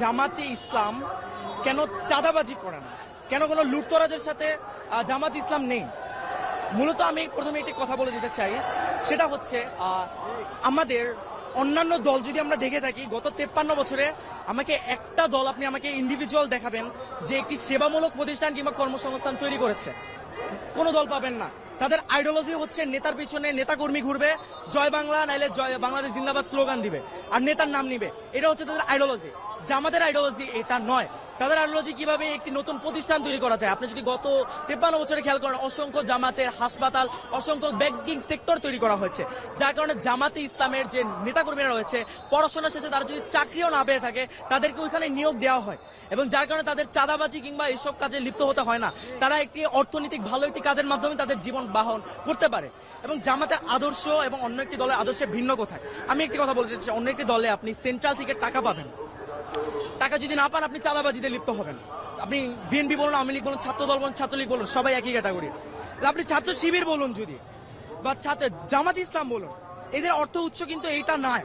জামাতে ইসলাম কেন চাঁদাবাজি করে না? কেন কোনো লুটতরাজের সাথে জামাত ইসলাম নেই? মূলত আমি প্রথমে একটি কথা বলে দিতে চাই। সেটা হচ্ছে আমাদের অন্যান্য দল যদি আমরা দেখে থাকি, গত তেপ্পান্ন বছরে আমাকে একটা দল আপনি আমাকে ইন্ডিভিজুয়াল দেখাবেন যে একটি সেবামূলক প্রতিষ্ঠান কিংবা কর্মসংস্থান তৈরি করেছে। কোনো দল পাবেন না। তাদের আইডিওলজি হচ্ছে নেতার পিছনে নেতাকর্মী ঘুরবে, জয় বাংলা নাইলে জয় বাংলাদেশ জিন্দাবাদ স্লোগান দিবে, আর নেতার নাম নিবে। এটা হচ্ছে তাদের আইডিওলজি। জামাতের আইডিওলজি এটা নয়। তাদের আইডিওলজি কীভাবে একটি নতুন প্রতিষ্ঠান তৈরি করা যায়? আপনি যদি গত তেপ্পান্ন বছরে খেয়াল করেন, অসংখ্য জামাতের হাসপাতাল, অসংখ্য ব্যাংকিং সেক্টর তৈরি করা হয়েছে। যার কারণে জামাতে ইসলামের যে নেতাকর্মীরা রয়েছে, পড়াশোনা শেষে তারা যদি চাকরিও না পেয়ে থাকে, তাদেরকে ওইখানে নিয়োগ দেওয়া হয়। এবং যার কারণে তাদের চাঁদাবাজি কিংবা এইসব কাজে লিপ্ত হতে হয় না। তারা একটি অর্থনৈতিক ভালো একটি কাজের মাধ্যমে তাদের জীবন বাহন করতে পারে। এবং জামাতের আদর্শ এবং অন্য একটি দলের আদর্শে ভিন্ন কোথায়? আমি একটি কথা বলতে চাই অন্য একটি দলে আপনি সেন্ট্রাল থেকে টাকা পাবেন। টাকা যদি না পান, আপনি চাঁদাবাজিতে লিপ্ত হবেন। আপনি বিএনপি বলুন, আওয়ামী লীগ বলুন, ছাত্র দল বলুন, ছাত্রলীগ বলুন, সবাই একই ক্যাটাগরি আপনি ছাত্র শিবির বলুন যদি, বা ছাত্র জামাত ইসলাম বলুন, এদের অর্থ উৎস কিন্তু এইটা নয়।